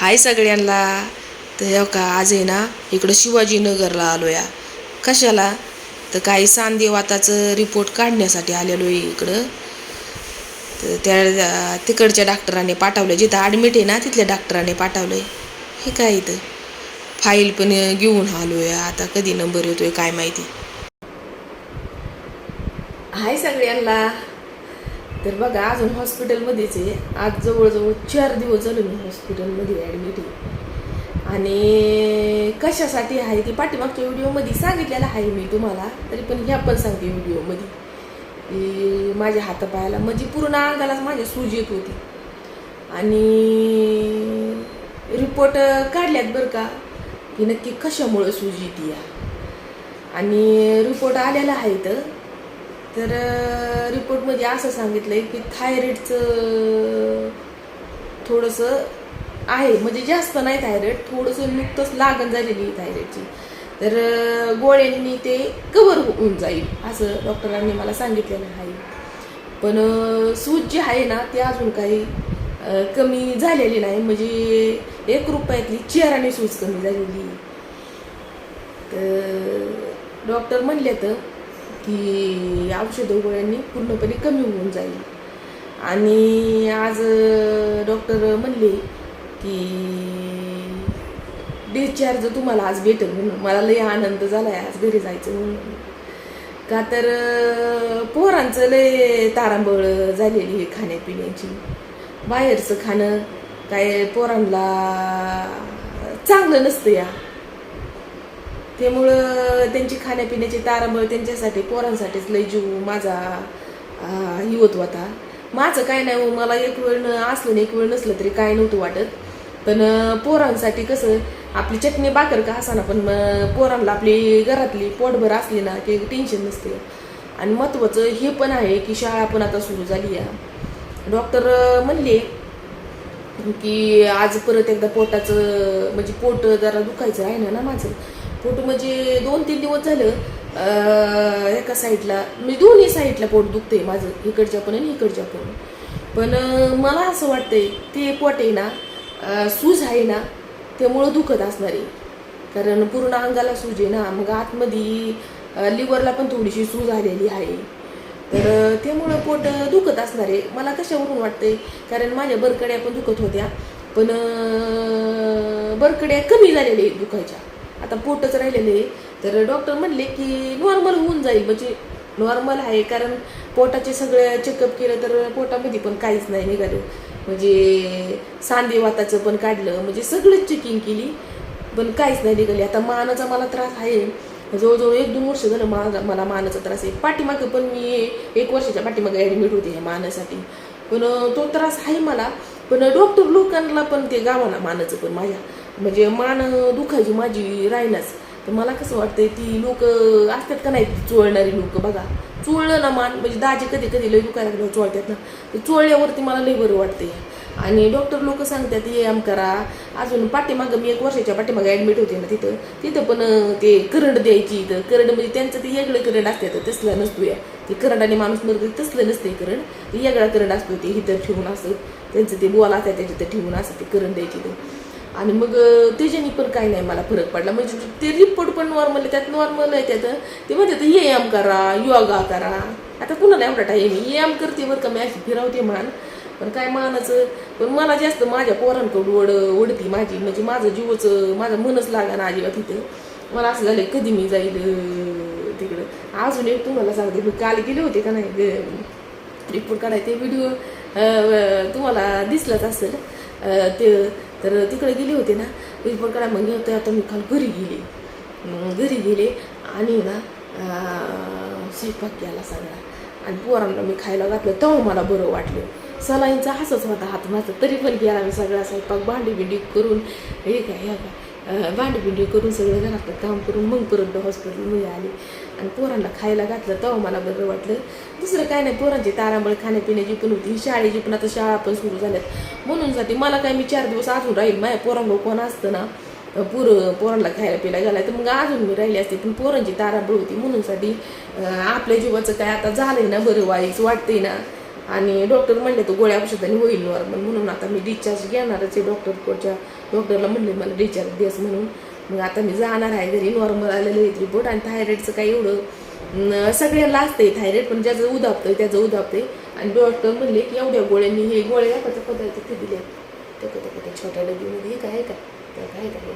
हाय सगळ्यांना. तर का आज आहे ना इकडं शिवाजीनगरला आलो या कशाला? तर काही सांदेवाताचं रिपोर्ट काढण्यासाठी आलेलो आहे इकडं. तर त्या तिकडच्या डॉक्टरांनी पाठवलं जिथं ॲडमिट आहे ना तिथल्या डॉक्टरांनी पाठवलं आहे हे काय इथं? फाईल पण घेऊन आलो या आता कधी नंबर येतोय काय माहिती. हाय सगळ्यांना. तर बघा अजून हॉस्पिटलमध्येच आहे. आज जवळजवळ चार दिवस झाले मी हॉस्पिटलमध्ये ॲडमिट आहे. आणि कशासाठी आहे ती पाठीमागच्या व्हिडिओमध्ये सांगितलेलं आहे मी तुम्हाला. तरी पण ह्या पण सांगते व्हिडिओमध्ये की माझ्या हातापायाला म्हणजे पूर्ण अंगालाच माझी सूज येत होती. आणि रिपोर्ट काढल्यात बरं का की नक्की कशामुळं सूज येते या. आणि रिपोर्ट आलेला आहे तर तर रिपोर्टमध्ये असं सांगितलं आहे की थायरॉइडचं थोडंसं आहे. म्हणजे जास्त नाही थायरॉइड थोडंसं नुकतंच लागण झालेली आहे थायरॉइडची तर गोळ्यांनी ते कवर होऊन जाईल असं डॉक्टरांनी मला सांगितलेलं आहे. पण सूज जी आहे ना ती अजून काही कमी झालेली नाही. म्हणजे एक रुपयातली चेहराने सूज कमी झालेली आहे. तर डॉक्टर म्हणले तर की औषधं गोळ्यांनी पूर्णपणे कमी होऊन जाईल. आणि आज डॉक्टर म्हणले की डिस्चार्ज तुम्हाला आज भेटेल म्हणून. मला लय आनंद झाला आहे आज घरी जायचं म्हणून. का तर पोरांचं लय तारांबळ झालेली आहे खाण्यापिण्याची. बाहेरचं खाणं काय पोरांना चांगलं नसतं या. त्यामुळं त्यांची खाण्यापिण्याची तारांबळ त्यांच्यासाठी पोरांसाठीच लय जीव माझा युवत ही होत होता. माझं काय नाही हो, मला एक वेळ न- असलं नाही एक वेळ नसलं तरी काय नव्हतं वाटत. पण पोरांसाठी कसं आपली चटणी बाकर का असा ना पण मग पोरांना आपली घरातली पोटभर असली ना की टेन्शन नसते. आणि महत्त्वाचं हे पण आहे की शाळा पण आता सुरू झाली आहे. डॉक्टर म्हणले की आज परत एकदा पोटाचं म्हणजे पोट जरा दुखायचं आहे ना ना माझं पोट म्हणजे दोन तीन दिवस झालं एका साईडला म्हणजे दोन्ही साईडला पोट दुखतंय माझं इकडच्या पण आणि इकडच्या पण. पण मला असं वाटतंय ते पोट आहे ना सूज आहे ना त्यामुळं दुखत असणार आहे. कारण पूर्ण अंगाला सूज आहे ना मग आतमध्ये लिव्हरला पण थोडीशी सूज आलेली आहे. तर त्यामुळं पोट दुखत असणार आहे. मला कशावरून वाटतंय कारण माझ्या बरकड्या पण दुखत होत्या. पण बरकड्या कमी झालेल्या आहेत दुखायच्या. आता पोटच राहिलेले आहे. तर डॉक्टर म्हणले की नॉर्मल होऊन जाईल. म्हणजे नॉर्मल आहे. कारण पोटाचे सगळं चेकअप केलं तर पोटामध्ये पण काहीच नाही निघालं. म्हणजे सांधेवाताचं पण काढलं. म्हणजे सगळंच चेकिंग केली पण काहीच नाही निघाली. आता मानाचा मला त्रास आहे. जवळजवळ एक दोन वर्ष झालं मा मला मानाचा त्रास आहे. पाठीमागं पण मी एक वर्षाच्या पाठीमागं ॲडमिट होते ह्या मानासाठी. पण तो त्रास आहे मला. पण डॉक्टर लोकांना पण ते गावाला मानाचं पण माझ्या. म्हणजे मान दुखायची माझी राहिलाच. तर मला कसं वाटतंय ती लोक असतात का नाही चोळणारी लोक बघा. चोळलं ना मान म्हणजे दाजी कधी कधी लय दुखायला लागलं चोळतात ना. ते चोळल्यावरती मला लय बरं वाटते आणि डॉक्टर लोक सांगतात एम करा. अजून पाठीमागं मी एक वर्षाच्या पाठीमागं ॲडमिट होते ना तिथं. तिथं पण ते करंट द्यायची इथं. करंट म्हणजे त्यांचं ते वेगळं करंट असते तसलं नसतो या. ते करंट आणि माणूस मरत तसलं नसते करंट ते वेगळा करंट असतो ते इथं ठेवून असं. त्यांचं ते बोला असतात त्याच्या तिथं ठेवून असं ते करंट द्यायची ते आणि मग त्याच्यानी त्याच्याने पण काही नाही मला फरक पडला. म्हणजे ते रिपोर्ट पण नॉर्मल आहे त्यात नॉर्मल आहे त्यात ते म्हणतात व्यायाम करा योगा करा. आता कुणाला एवढा टाईम व्यायाम करते बरं का मी अशी फिरवते मान. पण काय मानाचं? पण मला जास्त माझ्या पोरांकडून ओढ ओढती माझी. म्हणजे माझं जीवच माझं मनच लागा ना अजिबात तिथं मला असं झालं कधी मी जाईल तिकडं? अजून एक तुम्हाला सांगते मी काल गेले होते का नाही रिपोर्ट काढायचे व्हिडिओ तुम्हाला दिसलाच असेल. ते तर तिकडे गेली होते ना रिपोर्ट मग होते आता मी काल घरी गेले. मग घरी गेले आणि ना स्वयंपाक केला सगळा. आणि पोरांना मी खायला घातलं तेव्हा मला बरं वाटलं. सलाईंचा हसच होता हात माझा तरी पण गेला मी सगळा स्वयंपाक भांडी बिंडी करून हे काय हे काय. भांडीपिंडी करून सगळं घरातलं काम करून मग परत हॉस्पिटलमध्ये आले आणि पोरांना खायला घातलं तेव्हा मला बरं वाटलं दुसरं काय नाही पोरांची तारांबळ खाण्यापिण्याची पण होती शाळेची पण आता शाळा पण सुरू झाल्यात म्हणून साठी मला काय मी चार दिवस अजून राहील माझ्या पोरांबळ कोण असतं ना पुर पोरांना खायला पिला गेला तर मग अजून मी राहिली असते पण पोरांची तारांबळ होती म्हणून साठी आपल्या जीवाचं काय आता झालंय ना बरं वाईच वाटतंय ना आणि डॉक्टर म्हणले तो गोळ्या औषधाने होईल नॉर्मल म्हणून आता मी डिस्चार्ज घेणारच आहे डॉक्टरकडच्या डॉक्टरला म्हणले मला डिस्चार्ज द्यास म्हणून. मग आता मी जाणार आहे घरी नॉर्मल आलेलं आहे रिपोर्ट आणि थायरॉईडचं काही एवढं. सगळ्याला सगळ्यांना असतंय थायरॉईड पण ज्याचं उदापतंय त्याचं उदापतंय. आणि डॉक्टर म्हणले की एवढ्या गोळ्यांनी हे गोळ्या एखाद्या पदार्थ ते दिले त्या त्या त्या छोट्या डबीमध्ये हे काय का? त्या काय काय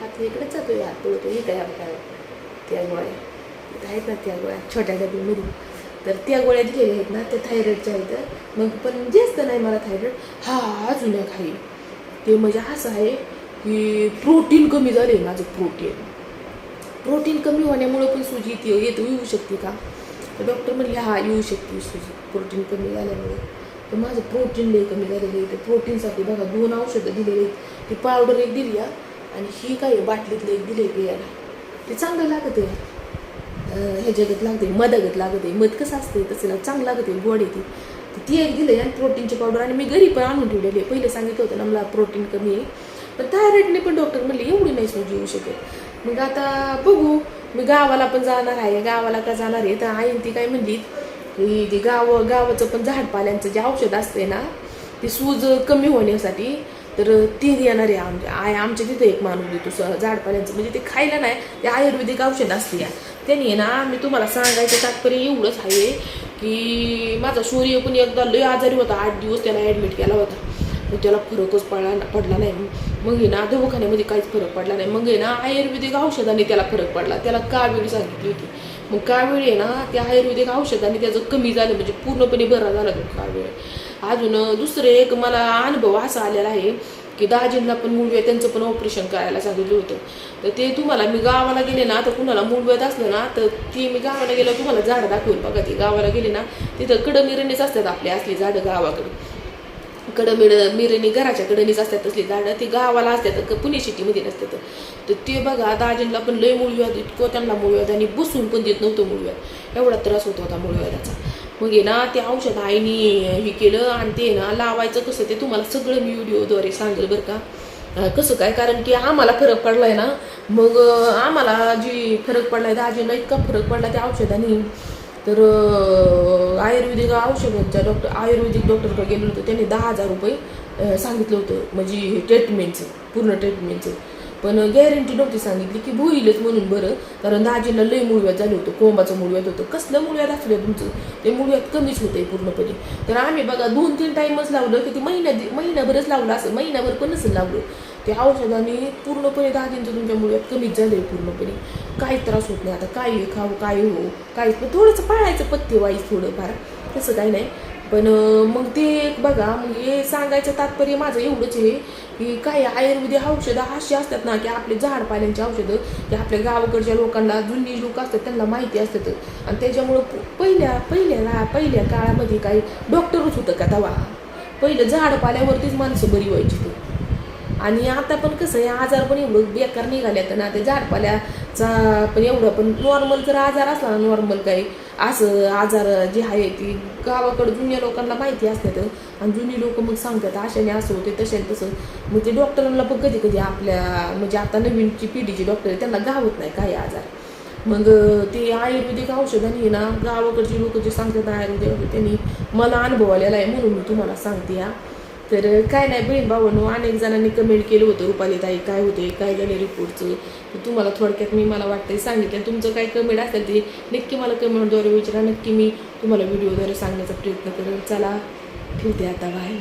हात इकडेच जातो हात पळतो हे काय काय त्या गोळ्या. आहेत ना त्या गोळ्या छोट्या डबीमध्ये. तर त्या गोळ्या दिलेल्या आहेत ना त्या थायरॉईडच्या आहेत. मग पण जास्त नाही मला थायरॉईड हा अजून एक ते म्हणजे असं आहे की प्रोटीन कमी झाले माझं प्रोटीन प्रोटीन कमी होण्यामुळं पण सुजी येते येत येऊ शकते का? तर डॉक्टर म्हणले हा येऊ शकते सुजी. प्रोटीन कमी झाल्यामुळे. तर माझं प्रोटीन लय कमी झालेलं आहे. तर प्रोटीनसाठी बघा दोन औषधं दिलेली आहेत. ती पावडर एक दिली या आणि ही काय आहे, बाटलीतलं एक दिले पियाला ते चांगलं लागत आहे. ह्याच्यागत लागते मदगत लागत आहे. मध कसं असते तसं चांगलं लागत आहे. गोड येते ती एक दिलं आणि प्रोटीनची पावडर आणि मी घरी पण आणून ठेवलेली आहे. पहिले सांगितलं होतं ना मला प्रोटीन कमी आहे. पण थायरॉईडने पण डॉक्टर म्हणले एवढी नाही सूज येऊ शकत. मग आता बघू मी गावाला पण जाणार आहे. गावाला का जाणार आहे? तर आईन ती काय म्हणली की ते गाव गावाचं पण झाडपाल्यांचं जे औषध असते ना ते सूज कमी होण्यासाठी तर ते येणार आहे आमच्या. आय आमच्या तिथे एक माणूस देतो स- झाडपाल्यांचं. म्हणजे ते खायला नाही ते आयुर्वेदिक औषध असते या. त्यांनी आहे ना मी तुम्हाला सांगायचं तात्पर्य एवढंच आहे. की माझा सूर्य पण एकदा लय आजारी होता. आठ दिवस त्याला ॲडमिट केला होता. मग त्याला फरकच पडला पडला नाही. मग आहे ना दवाखान्यामध्ये काहीच फरक पडला नाही. मग आहे ना आयुर्वेदिक औषधाने त्याला फरक पडला. त्याला कावेळी सांगितली होती. मग कावेळी आहे ना त्या आयुर्वेदिक औषधाने त्याचं कमी झालं. म्हणजे पूर्णपणे बरा झाला तो कावेळ. अजून दुसरं एक मला अनुभव असा आलेला आहे. की दाजींना पण मूळव्याध त्यांचं पण ऑपरेशन करायला सांगितलं होतं. तर ते तुम्हाला मी गावाला गेले ना तर कुणाला मूळव्याध असलं ना तर ती मी गावाला गेलं तुम्हाला झाडं दाखवेल बघा ती. गावाला गेले ना तिथं कडमिरणीच असतात आपली असली झाडं गावाकडे. कडं मिळ मिरणी घराच्या कडणीच असतात तसली झाडं ती गावाला असतात पुणे सिटीमध्ये नसतात. तर ते बघा दाजींना पण लय मूळव्याध इतकं त्यांना मूळव्याध आणि बसून पण देत नव्हतं मूळव्याध एवढा त्रास होत होता मूळव्याधाचा मग आहे ना ते औषध आईने हे केलं आणि ते ना लावायचं कसं ते तुम्हाला सगळं मी व्हिडिओद्वारे सांगेल बरं का. कसं काय? कारण की आम्हाला फरक पडलाय ना. मग आम्हाला जी फरक पडलाय दाजींना इतका फरक पडला त्या औषधाने. तर आयुर्वेदिक औषधांच्या डॉक्टर आयुर्वेदिक डॉक्टरकडे गेलो होतो त्यांनी दहा हजार रुपये सांगितलं होतं. म्हणजे ट्रीटमेंटचं पूर्ण ट्रीटमेंटचं पण गॅरंटी नव्हती सांगितली की भुईलच म्हणून बरं. कारण दाजीला लय मुळव्यात झालं होतं कोंबाचं मुळव्यात होतं. कसलं मुळव्यात असलं तुमचं? ते मुळव्यात कमीच होतंय पूर्णपणे. तर आम्ही बघा दोन तीन टाईमच लावलं की ते महिन्या महिनाभरच लावलं असं महिनाभर पण नसेल लावलं. ते औषधाने पूर्णपणे दाजींचं तुमच्या मुळव्यात कमीच झालं आहे पूर्णपणे. काही त्रास होत नाही. आता काय खाऊ काय हो? काय पण थोडंसं पाळायचं पथ्य वाईस थोडंफार. तसं काही नाही. पण मग ते एक बघा मग हे सांगायचं तात्पर्य माझं एवढंच आहे की काही आयुर्वेदिक औषधं अशी असतात ना की आपले झाडपाल्यांची औषधं की आपल्या गावाकडच्या लोकांना जुनी लोक असतात त्यांना माहिती असतात. आणि त्याच्यामुळं पहिल्या पहिल्या पहिल्या काळामध्ये काही डॉक्टरच होतं का तवा? पहिलं झाडपाल्यावरतीच माणसं बरी व्हायची ते. आणि आता पण कसं आहे आजार पण एवढं बेकार निघाल्यात ना ते चा पण एवढं पण नॉर्मल जर आजार असला ना नॉर्मल काही असं आजार जे आहे ती गावाकडं जुन्या लोकांना माहिती असतात आणि जुनी लोक मग सांगतात अशाने असं होते तशाने तसं. मग ते डॉक्टरांना पण कधी कधी आपल्या म्हणजे आता नवीनची पिढीची डॉक्टर आहे त्यांना गावत नाही काही आजार. मग ते आयुर्वेदिक औषधांनी ना गावाकडची लोक जे सांगतात आयुर्वेदिक त्यांनी मला अनुभव आलेला आहे म्हणून मी तुम्हाला सांगते या तर काय नाही बहीण भावानो अनेक जणांनी कमेंट केलं होतं रुपाली ताई काय होते काय झाले रिपोर्टचं? तर तुम्हाला थोडक्यात मी मला वाटतंय सांगितलं. तुमचं काय कमेंट असेल ते नक्की मला कमेंटद्वारे विचारा. नक्की मी तुम्हाला व्हिडिओद्वारे सांगण्याचा प्रयत्न करेन. चला ठेवते आता बाय